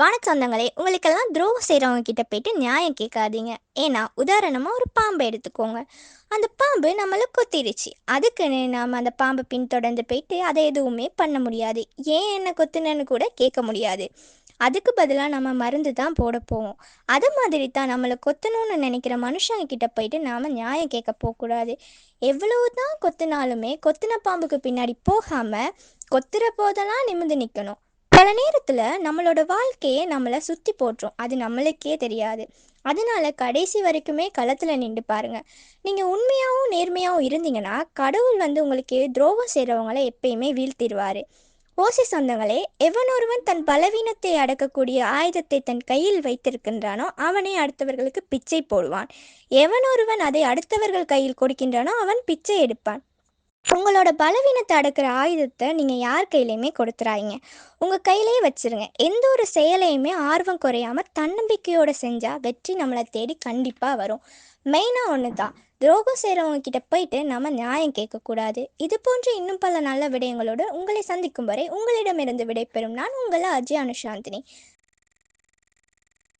வணக்கம் சொந்தங்களே உங்களுக்கெல்லாம் துரோகம் செய்கிறவங்க கிட்ட போயிட்டு நியாயம் கேட்காதீங்க. ஏன்னா உதாரணமாக ஒரு பாம்பை எடுத்துக்கோங்க. அந்த பாம்பு நம்மளை கொத்திடுச்சு அதுக்குன்னு நாம் அந்த பாம்பை பின்தொடர்ந்து போயிட்டு அதை எதுவுமே பண்ண முடியாது. ஏன் என்ன கொத்துனன்னு கூட கேட்க முடியாது. அதுக்கு பதிலாக நம்ம மருந்து தான் போட போவோம். அது மாதிரி தான் நம்மளை கொத்தணும்னு நினைக்கிற மனுஷங்க கிட்ட போயிட்டு நாம் நியாயம் கேட்க போகக்கூடாது. எவ்வளவு தான் கொத்தினாலுமே கொத்தின பாம்புக்கு பின்னாடி போகாமல் கொத்துற போதெல்லாம் நிமிர்ந்து நிற்கணும் பல நேரத்தில் நம்மளோட வாழ்க்கையே நம்மளை சுற்றி போட்டுரும் அது நம்மளுக்கே தெரியாது. அதனால கடைசி வரைக்குமே களத்தில் நின்று பாருங்க. நீங்கள் உண்மையாகவும் நேர்மையாகவும் இருந்தீங்கன்னா கடவுள் வந்து உங்களுக்கு துரோகம் செய்கிறவங்களை எப்பயுமே வீழ்த்திடுவார் ஓசி சொந்தங்களே எவனொருவன் தன் பலவீனத்தை அடக்கக்கூடிய ஆயுதத்தை தன் கையில் வைத்திருக்கின்றானோ அவனே அடுத்தவர்களுக்கு பிச்சை போடுவான். எவனொருவன் அதை அடுத்தவர்கள் கையில் கொடுக்கின்றானோ அவன் பிச்சை எடுப்பான். உங்களோட பலவீனத்தை அடக்கிற ஆயுதத்தை நீங்கள் யார் கையிலையுமே கொடுத்துறாதீங்க. உங்கள் கையிலேயே வச்சிருங்க. எந்த ஒரு செயலையுமே ஆர்வம் குறையாமல் தன்னம்பிக்கையோடு செஞ்சால் வெற்றி நம்மளை தேடி கண்டிப்பாக வரும். மெயினாக ஒன்று தான் துரோகம் செய்கிறவங்க கிட்ட போயிட்டு நம்ம நியாயம் கேட்கக்கூடாது இது போன்ற இன்னும் பல நல்ல விடயங்களோடு உங்களை சந்திக்கும் வரை உங்களிடமிருந்து விடைபெறும் நான் உங்களை அஜய் அனுஷாந்தினி.